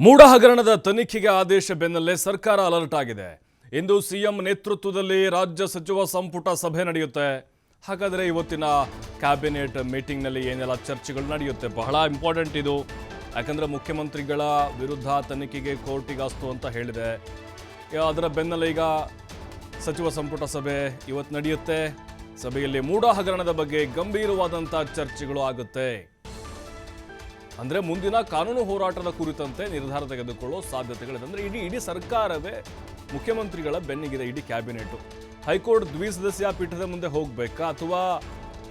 ಮೂಡ ಹಗರಣದ ತನಿಖೆಗೆ ಆದೇಶ ಬೆನ್ನಲ್ಲೇ ಸರ್ಕಾರ ಅಲರ್ಟ್ ಆಗಿದೆ. ಇಂದು ಸಿಎಂ ನೇತೃತ್ವದಲ್ಲಿ ರಾಜ್ಯ ಸಚಿವ ಸಂಪುಟ ಸಭೆ ನಡೆಯುತ್ತೆ. ಹಾಗಾದರೆ ಇವತ್ತಿನ ಕ್ಯಾಬಿನೆಟ್ ಮೀಟಿಂಗ್ನಲ್ಲಿ ಏನೆಲ್ಲ ಚರ್ಚೆಗಳು ನಡೆಯುತ್ತೆ? ಬಹಳ ಇಂಪಾರ್ಟೆಂಟ್ ಇದು. ಯಾಕಂದರೆ ಮುಖ್ಯಮಂತ್ರಿಗಳ ವಿರುದ್ಧ ತನಿಖೆಗೆ ಕೋರ್ಟಿಗಾಸ್ತು ಅಂತ ಹೇಳಿದೆ. ಅದರ ಬೆನ್ನಲ್ಲೇ ಈಗ ಸಚಿವ ಸಂಪುಟ ಸಭೆ ಇವತ್ತು ನಡೆಯುತ್ತೆ. ಸಭೆಯಲ್ಲಿ ಮೂಡ ಹಗರಣದ ಬಗ್ಗೆ ಗಂಭೀರವಾದಂಥ ಚರ್ಚೆಗಳು ಆಗುತ್ತೆ. ಅಂದ್ರೆ ಮುಂದಿನ ಕಾನೂನು ಹೋರಾಟದ ಕುರಿತಂತೆ ನಿರ್ಧಾರ ತೆಗೆದುಕೊಳ್ಳೋ ಸಾಧ್ಯತೆಗಳಿದೆ. ಅಂದ್ರೆ ಇಡೀ ಇಡೀ ಸರ್ಕಾರವೇ ಮುಖ್ಯಮಂತ್ರಿಗಳ ಬೆನ್ನಿಗಿದೆ ಇಡೀ ಕ್ಯಾಬಿನೆಟ್. ಹೈಕೋರ್ಟ್ ದ್ವಿಸದಸ್ಯ ಪೀಠದ ಮುಂದೆ ಹೋಗಬೇಕಾ? ಅಥವಾ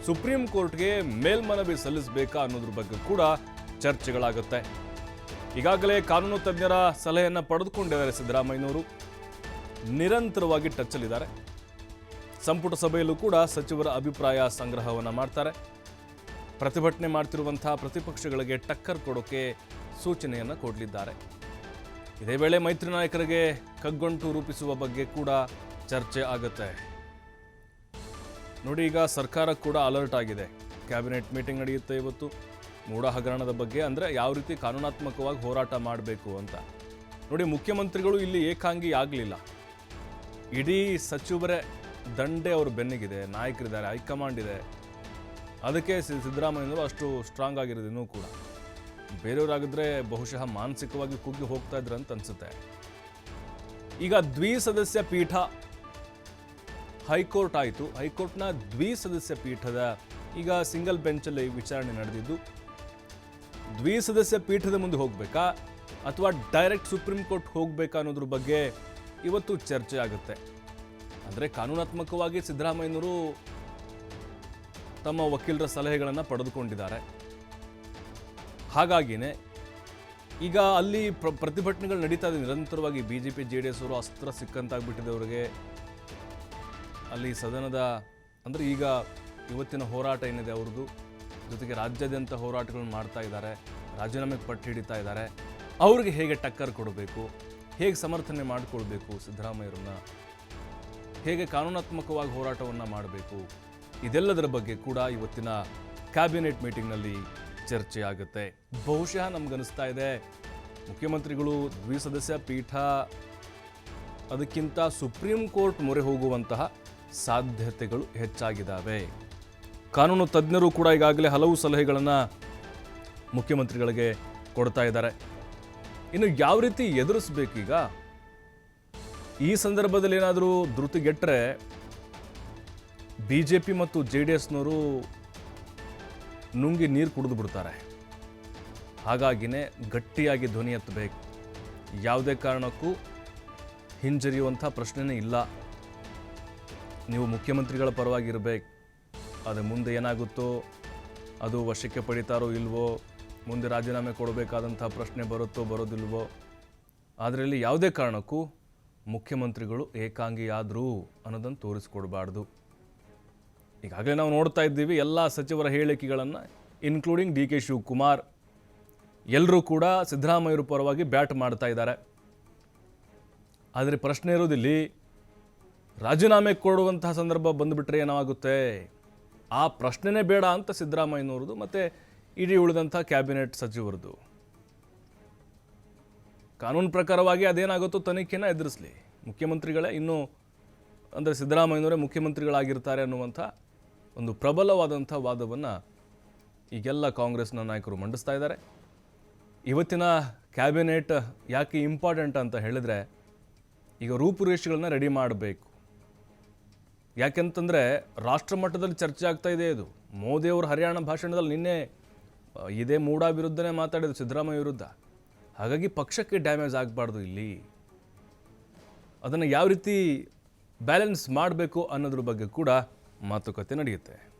ಸುಪ್ರೀಂ ಕೋರ್ಟ್ಗೆ ಮೇಲ್ಮನವಿ ಸಲ್ಲಿಸಬೇಕಾ ಅನ್ನೋದ್ರ ಬಗ್ಗೆ ಕೂಡ ಚರ್ಚೆಗಳಾಗುತ್ತೆ. ಈಗಾಗಲೇ ಕಾನೂನು ತಜ್ಞರ ಸಲಹೆಯನ್ನು ಪಡೆದುಕೊಂಡಿದ್ದಾರೆ ಸಿದ್ದರಾಮಯ್ಯನವರು. ನಿರಂತರವಾಗಿ ಟಚ್ಚಲ್ಲಿದ್ದಾರೆ ಸಂಪುಟ ಸಭೆಯಲ್ಲೂ ಕೂಡ ಸಚಿವರ ಅಭಿಪ್ರಾಯ ಸಂಗ್ರಹವನ್ನು ಮಾಡ್ತಾರೆ. ಪ್ರತಿಭಟನೆ ಮಾಡ್ತಿರುವಂತಹ ಪ್ರತಿಪಕ್ಷಗಳಿಗೆ ಟಕ್ಕರ್ ಕೊಡೋಕೆ ಸೂಚನೆಯನ್ನು ಕೊಡಲಿದ್ದಾರೆ. ಇದೇ ವೇಳೆ ಮೈತ್ರಿ ನಾಯಕರಿಗೆ ಕಗ್ಗಂಟು ರೂಪಿಸುವ ಬಗ್ಗೆ ಕೂಡ ಚರ್ಚೆ ಆಗುತ್ತೆ. ನೋಡಿ ಈಗ ಸರ್ಕಾರ ಕೂಡ ಅಲರ್ಟ್ ಆಗಿದೆ. ಕ್ಯಾಬಿನೆಟ್ ಮೀಟಿಂಗ್ ನಡೆಯುತ್ತೆ ಇವತ್ತು. ಮೂಡ ಹಗರಣದ ಬಗ್ಗೆ ಅಂದರೆ ಯಾವ ರೀತಿ ಕಾನೂನಾತ್ಮಕವಾಗಿ ಹೋರಾಟ ಮಾಡಬೇಕು ಅಂತ. ನೋಡಿ ಮುಖ್ಯಮಂತ್ರಿಗಳು ಇಲ್ಲಿ ಏಕಾಂಗಿ ಆಗಲಿಲ್ಲ. ಇಡೀ ಸಚಿವರೇ ದಂಡೆ ಅವ್ರ ಬೆನ್ನಿಗಿದೆ. ನಾಯಕರಿದ್ದಾರೆ, ಹೈಕಮಾಂಡ್ ಇದೆ. ಅದಕ್ಕೆ ಸಿದ್ದರಾಮಯ್ಯನವರು ಅಷ್ಟು ಸ್ಟ್ರಾಂಗ್ ಆಗಿರೋದು ಇನ್ನೂ ಕೂಡ. ಬೇರೆಯವರಾಗಿದ್ರೆ ಬಹುಶಃ ಮಾನಸಿಕವಾಗಿ ಕುಗ್ಗಿ ಹೋಗ್ತಾ ಅಂತ ಅನ್ಸುತ್ತೆ. ಈಗ ದ್ವಿಸದಸ್ಯ ಪೀಠ ಹೈಕೋರ್ಟ್ ಆಯಿತು. ಹೈಕೋರ್ಟ್ನ ದ್ವಿಸದಸ್ಯ ಪೀಠದ ಈಗ ಸಿಂಗಲ್ ಬೆಂಚಲ್ಲಿ ವಿಚಾರಣೆ ನಡೆದಿದ್ದು, ದ್ವಿಸದಸ್ಯ ಪೀಠದ ಮುಂದೆ ಹೋಗಬೇಕಾ ಅಥವಾ ಡೈರೆಕ್ಟ್ ಸುಪ್ರೀಂ ಕೋರ್ಟ್ ಹೋಗಬೇಕಾ ಅನ್ನೋದ್ರ ಬಗ್ಗೆ ಇವತ್ತು ಚರ್ಚೆ ಆಗುತ್ತೆ. ಅಂದರೆ ಕಾನೂನಾತ್ಮಕವಾಗಿ ಸಿದ್ದರಾಮಯ್ಯನವರು ತಮ್ಮ ವಕೀಲರ ಸಲಹೆಗಳನ್ನು ಪಡೆದುಕೊಂಡಿದ್ದಾರೆ. ಹಾಗಾಗಿನೇ ಈಗ ಅಲ್ಲಿ ಪ್ರ, ಪ್ರತಿಭಟನೆಗಳು ನಡೀತಾ ಇದೆ. ನಿರಂತರವಾಗಿ B J P J D S ಅವರು ಅಸ್ತ್ರ ಸಿಕ್ಕಂತಾಗ್ಬಿಟ್ಟಿದೆ ಅವರಿಗೆ. ಅಲ್ಲಿ ಸದನದ, ಅಂದರೆ ಈಗ ಇವತ್ತಿನ ಹೋರಾಟ ಏನಿದೆ ಅವ್ರದ್ದು? ಜೊತೆಗೆ ರಾಜ್ಯಾದ್ಯಂತ ಹೋರಾಟಗಳನ್ನು ಮಾಡ್ತಾ ಇದ್ದಾರೆ. ರಾಜೀನಾಮೆಗೆ ಪಟ್ಟು ಹಿಡಿತಾ ಇದ್ದಾರೆ. ಅವ್ರಿಗೆ ಹೇಗೆ ಟಕ್ಕರ್ ಕೊಡಬೇಕು? ಹೇಗೆ ಸಮರ್ಥನೆ ಮಾಡಿಕೊಳ್ಬೇಕು ಸಿದ್ದರಾಮಯ್ಯರನ್ನ ಹೇಗೆ ಕಾನೂನಾತ್ಮಕವಾಗಿ ಹೋರಾಟವನ್ನು ಮಾಡಬೇಕು? ಇದೆಲ್ಲದರ ಬಗ್ಗೆ ಕೂಡ ಇವತ್ತಿನ ಕ್ಯಾಬಿನೆಟ್ ಮೀಟಿಂಗ್ನಲ್ಲಿ ಚರ್ಚೆ ಆಗುತ್ತೆ. ಬಹುಶಃ ನಮ್ಗನಿಸ್ತಾ ಇದೆ, ಮುಖ್ಯಮಂತ್ರಿಗಳು ದ್ವಿಸದಸ್ಯ ಪೀಠ, ಅದಕ್ಕಿಂತ ಸುಪ್ರೀಂ ಕೋರ್ಟ್ ಮೊರೆ ಹೋಗುವಂತಹ ಸಾಧ್ಯತೆಗಳು ಹೆಚ್ಚಾಗಿದ್ದಾವೆ ಕಾನೂನು ತಜ್ಞರು ಕೂಡ ಈಗಾಗಲೇ ಹಲವು ಸಲಹೆಗಳನ್ನು ಮುಖ್ಯಮಂತ್ರಿಗಳಿಗೆ ಕೊಡ್ತಾ ಇದ್ದಾರೆ. ಇನ್ನು ಯಾವ ರೀತಿ ಎದುರಿಸ್ಬೇಕೀಗ? ಈ ಸಂದರ್ಭದಲ್ಲಿ ಏನಾದರೂ ಧೃತಿಗೆಟ್ಟರೆ ಬಿ ಜೆ ಪಿ ಮತ್ತು ಜೆ ಡಿ ಎಸ್ನವರು ನುಂಗಿ ನೀರು ಕುಡಿದು ಬಿಡ್ತಾರೆ. ಹಾಗಾಗಿನೇ ಗಟ್ಟಿಯಾಗಿ ಧ್ವನಿ ಎತ್ತಬೇಕು. ಯಾವುದೇ ಕಾರಣಕ್ಕೂ ಹಿಂಜರಿಯುವಂಥ ಪ್ರಶ್ನೆನೇ ಇಲ್ಲ. ನೀವು ಮುಖ್ಯಮಂತ್ರಿಗಳ ಪರವಾಗಿರ್ಬೇಕು. ಅದು ಮುಂದೆ ಏನಾಗುತ್ತೋ, ಅದು ವಶಕ್ಕೆ ಪಡಿತಾರೋ ಇಲ್ವೋ, ಮುಂದೆ ರಾಜೀನಾಮೆ ಕೊಡಬೇಕಾದಂಥ ಪ್ರಶ್ನೆ ಬರುತ್ತೋ, ಬರೋದಿಲ್ವೋ ಅದರಲ್ಲಿ ಯಾವುದೇ ಕಾರಣಕ್ಕೂ ಮುಖ್ಯಮಂತ್ರಿಗಳು ಏಕಾಂಗಿಯಾದರೂ ಅನ್ನೋದನ್ನು ತೋರಿಸ್ಕೊಡ್ಬಾರ್ದು. ಈಗಾಗಲೇ ನಾವು ನೋಡ್ತಾ ಇದ್ದೀವಿ ಎಲ್ಲ ಸಚಿವರ ಹೇಳಿಕೆಗಳನ್ನು ಇನ್ಕ್ಲೂಡಿಂಗ್ ಡಿ ಕೆ ಶಿವಕುಮಾರ್ ಎಲ್ಲರೂ ಕೂಡ ಸಿದ್ದರಾಮಯ್ಯರ ಪರವಾಗಿ ಬ್ಯಾಟ್ ಮಾಡ್ತಾ ಇದ್ದಾರೆ. ಆದರೆ ಪ್ರಶ್ನೆ ಇರೋದಿಲ್ಲಿ ರಾಜೀನಾಮೆ ಕೊಡುವಂತಹ ಸಂದರ್ಭ ಬಂದುಬಿಟ್ರೆ ಏನಾಗುತ್ತೆ? ಆ ಪ್ರಶ್ನೆನೇ ಬೇಡ ಅಂತ ಸಿದ್ದರಾಮಯ್ಯನವ್ರದ್ದು, ಮತ್ತು ಇಡೀ ಉಳಿದಂಥ ಕ್ಯಾಬಿನೆಟ್ ಸಚಿವರದು ಕಾನೂನು ಪ್ರಕಾರವಾಗಿ ಅದೇನಾಗುತ್ತೋ ತನಿಖೆನ ಎದುರಿಸಲಿ. ಮುಖ್ಯಮಂತ್ರಿಗಳೇ ಇನ್ನೂ, ಅಂದರೆ ಸಿದ್ದರಾಮಯ್ಯನವರೇ ಮುಖ್ಯಮಂತ್ರಿಗಳಾಗಿರ್ತಾರೆ ಅನ್ನುವಂಥ ಒಂದು ಪ್ರಬಲವಾದಂಥ ವಾದವನ್ನು ಈಗೆಲ್ಲ ಕಾಂಗ್ರೆಸ್ನ ನಾಯಕರು ಮಂಡಿಸ್ತಾ ಇದ್ದಾರೆ. ಇವತ್ತಿನ ಕ್ಯಾಬಿನೆಟ್ ಯಾಕೆ ಇಂಪಾರ್ಟೆಂಟ್ ಅಂತ ಹೇಳಿದ್ರೆ, ಈಗ ರೂಪುರೇಷೆಗಳನ್ನ ರೆಡಿ ಮಾಡಬೇಕು. ಯಾಕೆಂತಂದರೆ ರಾಷ್ಟ್ರ ಮಟ್ಟದಲ್ಲಿ ಚರ್ಚೆ ಆಗ್ತಾ ಇದೆ ಇದು. ಮೋದಿಯವರು ಹರಿಯಾಣ ಭಾಷಣದಲ್ಲಿ ನಿನ್ನೆ, ಇದೇ ಮೂಡ ವಿರುದ್ಧನೇ ಮಾತಾಡಿದ್ರು ಸಿದ್ದರಾಮಯ್ಯ ವಿರುದ್ಧ. ಹಾಗಾಗಿ ಪಕ್ಷಕ್ಕೆ ಡ್ಯಾಮೇಜ್ ಆಗಬಾರ್ದು ಇಲ್ಲಿ. ಅದನ್ನು ಯಾವ ರೀತಿ ಬ್ಯಾಲೆನ್ಸ್ ಮಾಡಬೇಕು ಅನ್ನೋದ್ರ ಬಗ್ಗೆ ಕೂಡ ಮಾತುಕತೆ ನಡೆಯುತ್ತೆ.